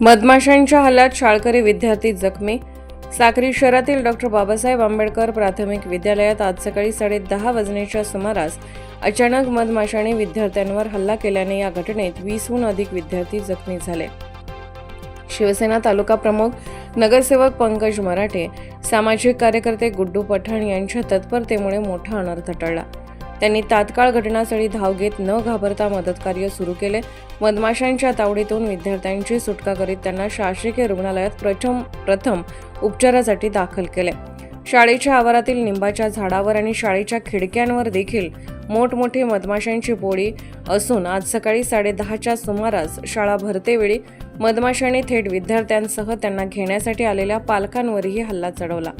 मधमाशांच्या हल्ल्यात शाळकरी विद्यार्थी जखमी. साक्री शहरातील डॉक्टर बाबासाहेब आंबेडकर प्राथमिक विद्यालयात आज सकाळी साडे दहा वाजण्याच्या सुमारास अचानक मधमाशाने विद्यार्थ्यांवर हल्ला केल्याने या घटनेत वीसहून अधिक विद्यार्थी जखमी झाले. शिवसेना तालुका प्रमुख नगरसेवक पंकज मराठे सामाजिक कार्यकर्ते गुड्डू पठाण यांच्या तत्परतेमुळे मोठा अनर्थ टळला. त्यांनी तात्काळ घटनास्थळी धाव घेत न घाबरता मदतकार्य सुरू केले. मधमाशांच्या तावडीतून विद्यार्थ्यांची सुटका करीत त्यांना शासकीय रुग्णालयात प्रथम प्रथम उपचारासाठी दाखल केले. शाळेच्या आवारातील निंबाच्या झाडावर आणि शाळेच्या खिडक्यांवर देखील मोठमोठी मधमाशांची पोळी असून आज सकाळी साडेदहाच्या सुमारास शाळा भरतेवेळी मधमाशाने थेट विद्यार्थ्यांसह त्यांना घेण्यासाठी आलेल्या पालकांवरही हल्ला चढवला.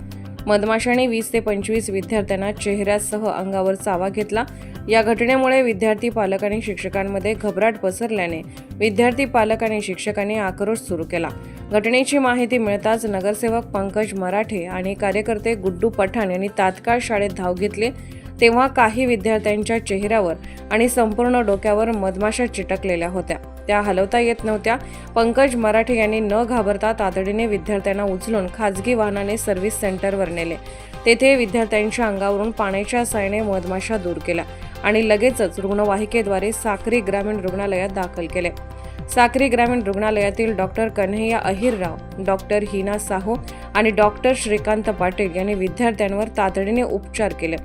मधमाशाने वीस ते पंचवीस विद्यार्थ्यांना चेहऱ्यासह अंगावर चावा घेतला. या घटनेमुळे विद्यार्थी पालक आणि शिक्षकांमध्ये घबराट पसरल्याने विद्यार्थी पालक आणि शिक्षकांनी आक्रोश सुरू केला. घटनेची माहिती मिळताच नगरसेवक पंकज मराठे आणि कार्यकर्ते गुड्डू पठाण यांनी तात्काळ शाळेत धाव घेतली. तेव्हा काही विद्यार्थ्यांच्या चेहऱ्यावर आणि संपूर्ण डोक्यावर मधमाशा चिटकलेल्या होत्या. त्या हलवता येत नव्हत्या. पंकज मराठे यांनी न घाबरता तातडीने विद्यार्थ्यांना उचलून खाजगी वाहनाने सर्व्हिस सेंटरवर नेले. तेथे विद्यार्थ्यांच्या अंगावरून पाण्याच्या सायने मधमाशा दूर केल्या आणि लगेचच रुग्णवाहिकेद्वारे साक्री ग्रामीण रुग्णालयात दाखल केले. साक्री ग्रामीण रुग्णालयातील डॉक्टर कन्हैया अहिरराव डॉक्टर हिना साहू आणि डॉक्टर श्रीकांत पाटील यांनी विद्यार्थ्यांवर तातडीने उपचार केले.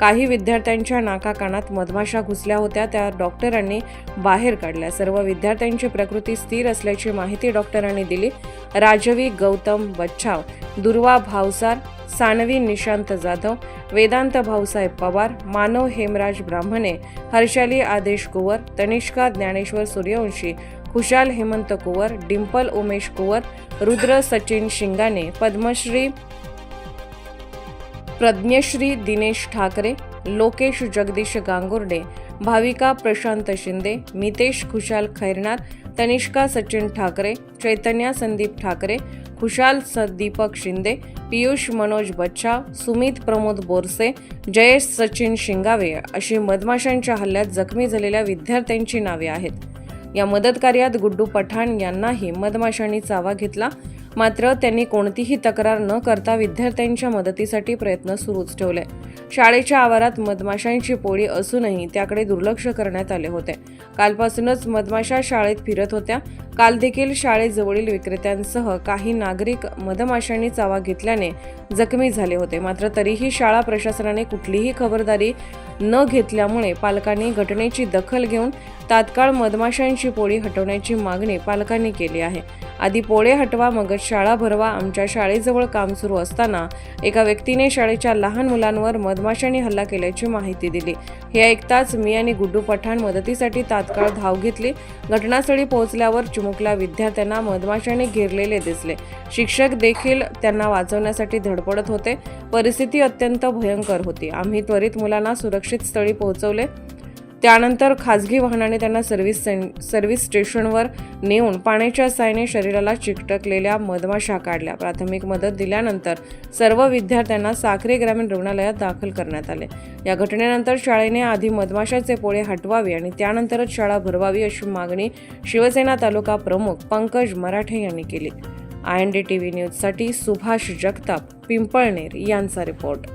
काही विद्यार्थ्यांच्या नाकाकानात मधमाशा घुसल्या होत्या. त्या डॉक्टरांनी बाहेर काढल्या. सर्व विद्यार्थ्यांची प्रकृती स्थिर असल्याची माहिती डॉक्टरांनी दिली. राजवी गौतम बच्छाव दुर्वा भावसार सानवी निशांत जाधव वेदांत भाऊसाहेब पवार मानव हेमराज ब्राह्मणे हर्षाली आदेश कुवर तनिष्का ज्ञानेश्वर सूर्यवंशी खुशाल हेमंत कुवर डिंपल उमेश कुवर रुद्र सचिन शिंगाने पद्मश्री प्रज्ञश्री दिनेश ठाकरे लोकेश जगदीश गांगुर्डे भाविका प्रशांत शिंदे मितेश खुशाल खैरनार तनिष्का सचिन ठाकरे चैतन्या संदीप ठाकरे खुशाल स दीपक शिंदे पियुष मनोज बच्चा सुमित प्रमोद बोरसे जयेश सचिन शिंगावे अशी मधमाशांच्या हल्ल्यात जखमी झालेल्या विद्यार्थ्यांची नावे आहेत. या मदत कार्यात गुड्डू पठाण यांनाही मधमाशांनी चावा घेतला. मात्र त्यांनी कोणतीही तक्रार न करता विद्यार्थ्यांच्या मदतीसाठी प्रयत्न सुरूच ठेवले. शाळेच्या आवारात मधमाशांची पोळी असूनही त्याकडे दुर्लक्ष करण्यात आले होते. कालपासूनच मधमाशा शाळेत फिरत होत्या. काल देखील शाळेजवळील विक्रेत्यांसह काही नागरिक मधमाशांनी चावा घेतल्याने जखमी झाले होते. मात्र तरीही शाळा प्रशासनाने कुठलीही खबरदारी न घेतल्यामुळे पालकांनी घटनेची दखल घेऊन तात्काळ मधमाशांची पोळी हटवण्याची मागणी पालकांनी केली आहे. आधी पोळे हटवा मगच शाळा भरवा आमच्या शाळेजवळ काम सुरू असताना एका व्यक्तीने शाळेच्या लहान मुलांवर मधमाशांनी हल्ला केल्याची माहिती दिली. हे ऐकताच मी आणि गुड्डू पठाण मदतीसाठी तात्काळ धाव घेतली. घटनास्थळी पोहोचल्यावर चिमुकल्या विद्यार्थ्यांना मधमाशांनी घेरलेले दिसले. शिक्षक देखील त्यांना वाचवण्यासाठी धडपडत होते. परिस्थिती अत्यंत भयंकर होती. आम्ही त्वरित मुलांना सुरक्षित स्थळी पोहोचवले. त्यानंतर खाजगी वाहनाने त्यांना सर्व्हिस सें सर्व्हिस स्टेशनवर नेऊन पाण्याच्या सायने शरीराला चिकटकलेल्या मधमाशा काढल्या. प्राथमिक मदत दिल्यानंतर सर्व विद्यार्थ्यांना साखरे ग्रामीण रुग्णालयात दाखल करण्यात आले. या घटनेनंतर शाळेने आधी मधमाशाचे पोळे हटवावे आणि त्यानंतरच शाळा भरवावी अशी मागणी शिवसेना तालुका प्रमुख पंकज मराठे यांनी केली. I N D T V न्यूजसाठी सुभाष जगताप पिंपळनेर यांचा रिपोर्ट.